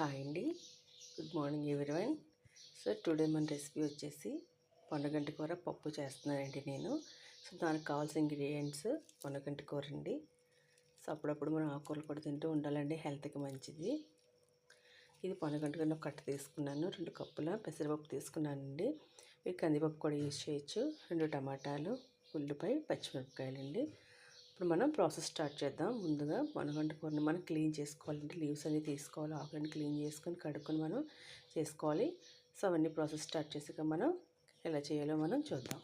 Hi అండి. Good morning everyone. So today మన recipe వచ్చేసి పొనగంటి కూర పప్పు చేస్తున్నానండి నేను. సో దానికి కావాల్సిన ఇంగ్రీడియంట్స్ పొనగంటి కూర అండి. సో అప్పుడప్పుడు మనం ఆకుకూరలు కూడా తింటూ ఉండాలండి హెల్త్కి మంచిది. ఇది పొనగంటి కూర ఒక కట్ట తీసుకున్నాను రెండు కప్పుల పెసరపప్పు తీసుకున్నానండి. మీరు కందిపప్పు కూడా యూజ్ చేయొచ్చు. రెండు టమాటాలు ఉల్లిపాయ పచ్చిమిరపకాయలండి. ఇప్పుడు మనం ప్రాసెస్ స్టార్ట్ చేద్దాం. ముందుగా మనగంట కూరని మనం క్లీన్ చేసుకోవాలంటే లీవ్స్ అన్నీ తీసుకోవాలి. ఆకులని క్లీన్ చేసుకొని కడుక్కొని మనం చేసుకోవాలి. సో అవన్నీ ప్రాసెస్ స్టార్ట్ చేసాక మనం ఎలా చేయాలో మనం చూద్దాం.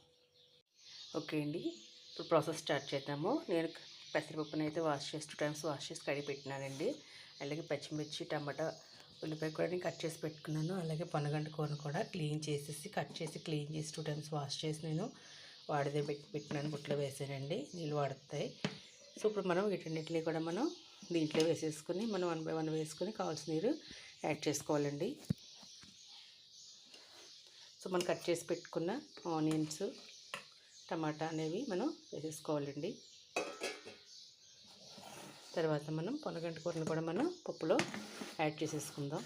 ఓకే అండి. ఇప్పుడు ప్రాసెస్ స్టార్ట్ చేద్దాము. నేను పెసరపప్పును అయితే వాష్ చేసి టూ టైమ్స్ వాష్ చేసి కడిగి పెట్టినానండి. అలాగే పచ్చిమిర్చి టమాటా ఉల్లిపాయ కూడా నేను కట్ చేసి పెట్టుకున్నాను. అలాగే పనగంట కూరను కూడా క్లీన్ చేసేసి కట్ చేసి క్లీన్ చేసి టూ టైమ్స్ వాష్ చేసి నేను వాడిదే పెట్టి పెట్టినాను బుట్టలో వేసానండి. నీళ్ళు వాడుతాయి. సో ఇప్పుడు మనం వీటన్నిటిని కూడా మనం దీంట్లో వేసేసుకుని మనం వన్ బై వన్ వేసుకొని కావాల్సిన నీరు యాడ్ చేసుకోవాలండి. సో మనం కట్ చేసి పెట్టుకున్న ఆనియన్స్ టమాటా అనేవి మనం వేసేసుకోవాలండి. తర్వాత మనం పొనగంట కూరని కూడా మనం పప్పులో యాడ్ చేసేసుకుందాం.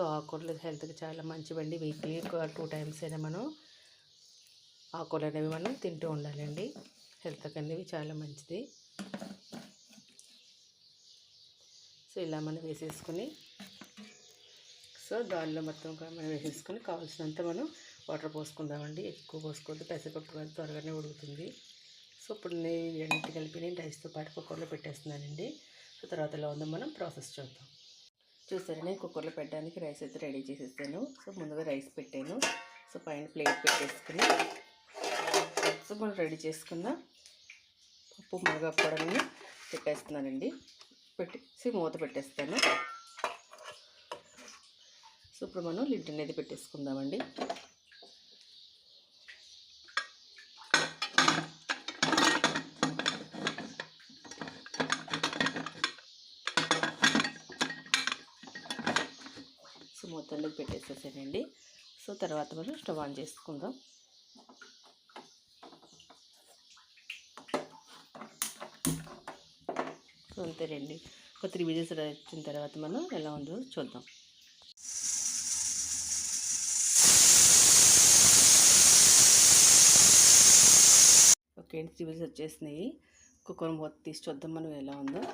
సో ఆకుకూరలు హెల్త్కి చాలా మంచివండి. వీక్లీ టూ టైమ్స్ అయినా మనం ఆకుకూరలు అనేవి మనం తింటూ ఉండాలండి. హెల్త్కి అనేవి చాలా మంచిది. సో ఇలా మనం వేసేసుకొని సో దానిలో మొత్తం కూడా మనం వేసేసుకొని కావాల్సినంత మనం వాటర్ పోసుకుందామండి. ఎక్కువ పోసుకోవద్దు. పెసరపప్పు కానీ త్వరగానే ఉడుకుతుంది. సో ఇప్పుడు నేను రెండింటి కలిపి నేను రైస్తో పాటు కుక్కర్లో పెట్టేస్తున్నానండి. సో తర్వాత ఎలా ఉందో మనం ప్రాసెస్ చూద్దాం. చూసారా? నేను కుక్కర్లో పెట్టడానికి రైస్ అయితే రెడీ చేసేసాను. సో ముందుగా రైస్ పెట్టాను. సో పైన ప్లేట్ పెట్టేసుకుని సో మనం రెడీ చేసుకుందాం పప్పు మునగప్పడని పెట్టేస్తున్నానండి పెట్టేసి మూత పెట్టేస్తాను. సో ఇప్పుడు మనం లిడ్ అనేది పెట్టేసుకుందామండి. సో మొత్తం పెట్టేసేసానండి సో తర్వాత మనం స్టవ్ ఆన్ చేసుకుందాం. సో అంతేనండి. ఒక త్రీ విజిల్స్ వచ్చిన తర్వాత మనం ఎలా ఉందో చూద్దాం. ఓకే త్రీ విజిల్స్ వచ్చేసినాయి. కుక్కర్ మూత తీసి చూద్దాం మనం ఎలా ఉందో.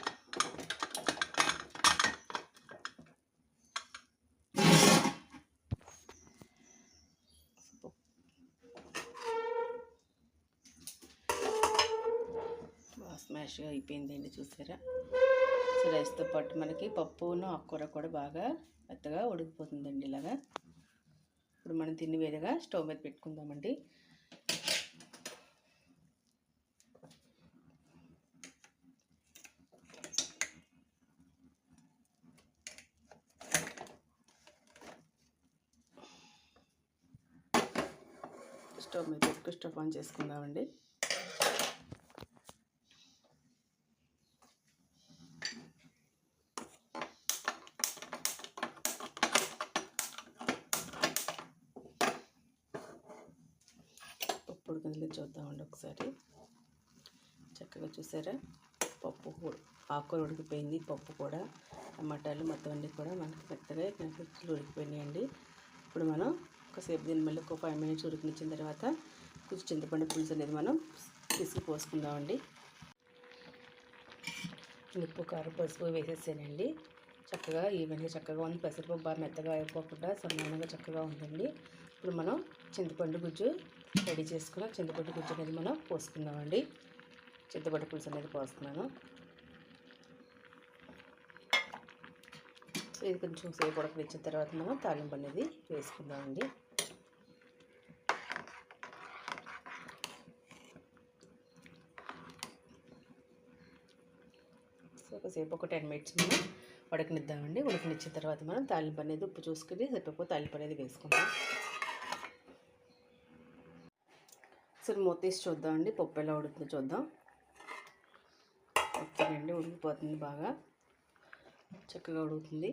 ఫ్రెష్గా అయిపోయిందండి చూసారా? సో రైస్తో పాటు మనకి పప్పును ఆకుకూర కూడా బాగా మెత్తగా ఉడికిపోతుందండి ఇలాగా. ఇప్పుడు మనం తిని వేరేగా స్టవ్ మీద పెట్టుకుందామండి. స్టవ్ మీద పెట్టుకు స్టవ్ ఆన్ చేసుకుందామండి. పప్పు చూద్దామండి ఒకసారి. చక్కగా చూసారా? పప్పు ఆకుకూర ఉడికిపోయింది. పప్పు కూడా టమాటాలు మొత్తం అన్నీ కూడా మనకి మెత్తగా కనిపించి ఉడికిపోయినాయండి. ఇప్పుడు మనం ఒకసేపు దీన్ని మళ్ళీ ఒక ఫైవ్ మినిట్స్ ఉడికినిచ్చిన తర్వాత కొంచెం చింతపండు పులుసు అనేది మనం తీసుకు పోసుకుందామండి. ఉప్పు కారం పసుపు వేసేసానండి. చక్కగా ఈవెన్గా చక్కగా ఉంది. పెసరపప్పు బాగా మెత్తగా అయిపోకుండా సమానంగా చక్కగా ఉందండి. ఇప్పుడు మనం చింతపండు గుజ్జు రెడీ చేసుకున్నాం చింతపండు గుజ్జు అనేది మనం పోసుకుందామండి. చింతపండు పులుసు అనేది పోస్తున్నాను. సో ఇది కొంచెం సేపు ఉడకనిచ్చిన తర్వాత మనం తాలింపు అనేది వేసుకుందామండి. సో ఒకసేపు ఒక టెన్ మినిట్స్ మనం ఉడకనిద్దామండి. ఉడకనిచ్చిన తర్వాత మనం తాలింపు అనేది ఉప్పు చూసుకుని సరిపోతే తాలింపు అనేది వేసుకుందాం. ఒకసారి మూత చూద్దాం అండి. పప్పు ఎలా ఉడుతుందో చూద్దాం. ఓకేనండి ఉడికిపోతుంది బాగా. చక్కగా ఉడుకుతుంది.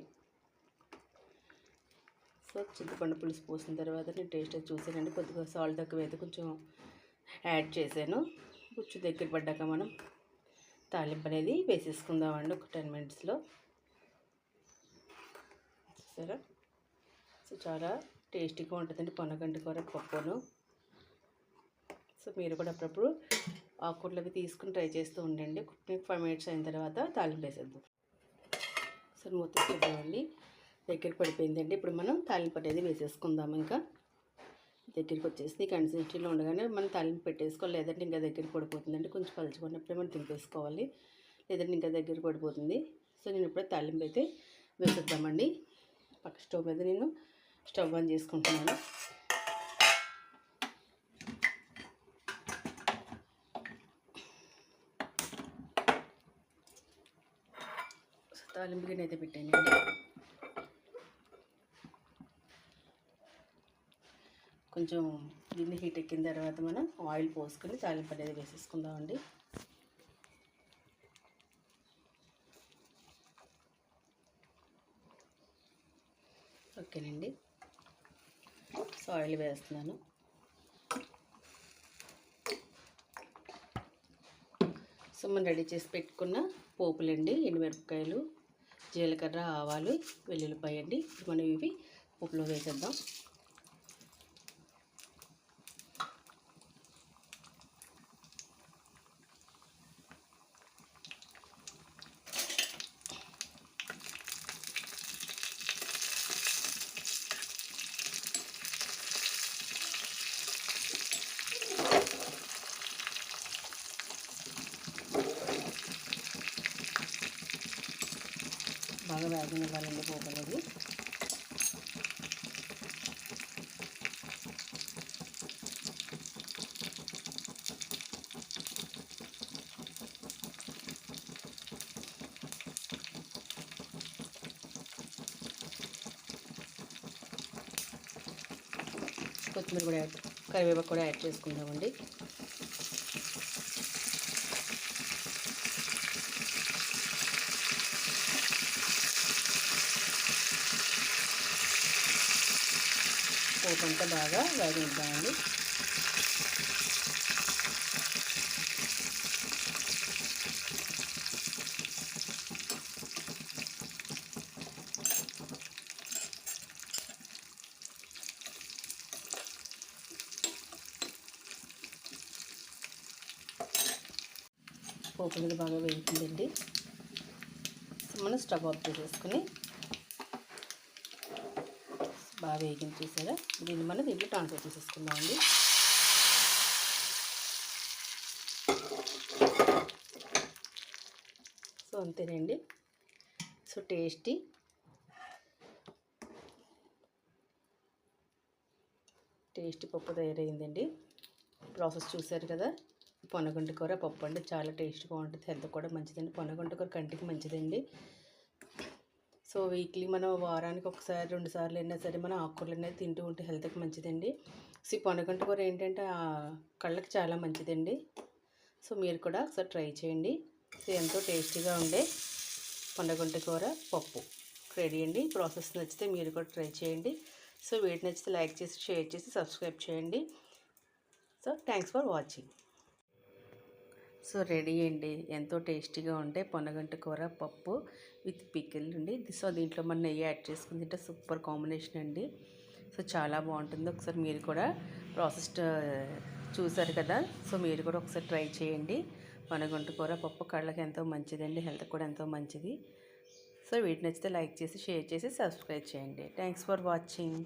సో చింతపండు పులుసు పోసిన తర్వాత నేను టేస్ట్ చూసానండి. కొద్దిగా సాల్ట్ తక్కువ అయితే కొంచెం యాడ్ చేశాను. కొంచెం దగ్గర పడ్డాక మనం తాలింపు అనేది వేసేసుకుందామండి ఒక టెన్ మినిట్స్లో చూసారా సో చాలా టేస్టీగా ఉంటుందండి. పొనగంటి కూర పప్పును. సో మీరు కూడా అప్పుడప్పుడు ఆకుకూరలు అవి తీసుకుని ట్రై చేస్తూ ఉండండి. ఫైవ్ మినిట్స్ అయిన తర్వాత తాలింపు వేసేద్దాం. సో మూత చూద్దామండి దగ్గర పడిపోయిందండి. ఇప్పుడు మనం తాలింపు అనేది వేసేసుకుందాం ఇంకా. దగ్గరికి వచ్చేసి కన్సిస్టెన్సీలో ఉండగానే మనం తాలింపు పెట్టేసుకోవాలి. లేదంటే ఇంకా దగ్గర పడిపోతుందండి. కొంచెం పలుచుకున్నప్పుడే మనం తింపేసుకోవాలి. లేదంటే ఇంకా దగ్గర పడిపోతుంది. సో నేను ఇప్పుడే తాలింపు అయితే వేసేద్దామండి. పక్క స్టవ్ మీద నేను స్టవ్ ఆన్ చేసుకుంటున్నాను. తాలింపు గిన్నె అయితే పెట్టానండి కొంచెం గిన్నె హీట్ ఎక్కిన తర్వాత మనం ఆయిల్ పోసుకొని తాలింపు అనేది వేసేసుకుందామండి. ఓకేనండి. సో ఆయిల్ వేస్తున్నాను. సో మనం రెడీ చేసి పెట్టుకున్న పోపులండి ఎండుమిరపకాయలు జీలకర్ర ఆవాలు వెల్లుల్లిపాయ అండి ఇప్పుడు మనం ఇవి పోపులో వేసేద్దాం బాగా వేగనివ్వాలండి పోపు పోగలది కొత్తిమీర కూడా యాడ్ కరివేపాకు కూడా యాడ్ చేసుకుందామండి. పోపంతా బాగా వేగిద్దామండి పోపు మీద బాగా వేగుతుందండి. మనం స్టవ్ ఆఫ్ చేసేసుకుని బాగా వేగింది చూసారా? దీన్ని మనం దీంట్లో ట్రాన్స్ఫర్ చేసేసుకుందామండి. సో అంతేనండి. సో టేస్టీ టేస్టీ పప్పు తయారైందండి. ప్రాసెస్ చూసారు కదా? పొనగుంట కూర పప్పు అంటే చాలా టేస్ట్గా ఉంటుంది హెల్త్ కూడా మంచిదండి. పొనగుంట కూర కంటికి మంచిదండి. సో వీక్లీ మనం వారానికి ఒకసారి రెండు సార్లు అయినా సరే మనం ఆకుకూరలు అనేది తింటూ ఉంటే హెల్త్కి మంచిదండి. సో ఈ పొనగంట కూర ఏంటంటే కళ్ళకి చాలా మంచిదండి. సో మీరు కూడా ఒకసారి ట్రై చేయండి. సో ఎంతో టేస్టీగా ఉండే పొనగంట కూర పప్పు. రెడీ అండి. ప్రాసెస్ నచ్చితే మీరు కూడా ట్రై చేయండి. సో వీటి నచ్చితే లైక్ చేసి షేర్ చేసి సబ్స్క్రైబ్ చేయండి. So thanks for watching. So ready అండి. ఎంతో టేస్టీగా ఉండే పొనగంట కూర పప్పు విత్ పికిల్ అండి. సో దీంట్లో మన నెయ్యి యాడ్ చేసుకుని తింటే సూపర్ కాంబినేషన్ అండి. సో చాలా బాగుంటుంది. ఒకసారి మీరు కూడా ప్రాసెస్ చూసారు కదా? సో మీరు కూడా ఒకసారి ట్రై చేయండి. పొనగంట కూర పప్పు కళ్ళకి ఎంతో మంచిదండి. హెల్త్ కూడా ఎంతో మంచిది. సో వీటి నచ్చితే లైక్ చేసి షేర్ చేసి సబ్స్క్రైబ్ చేయండి. Thanks for watching.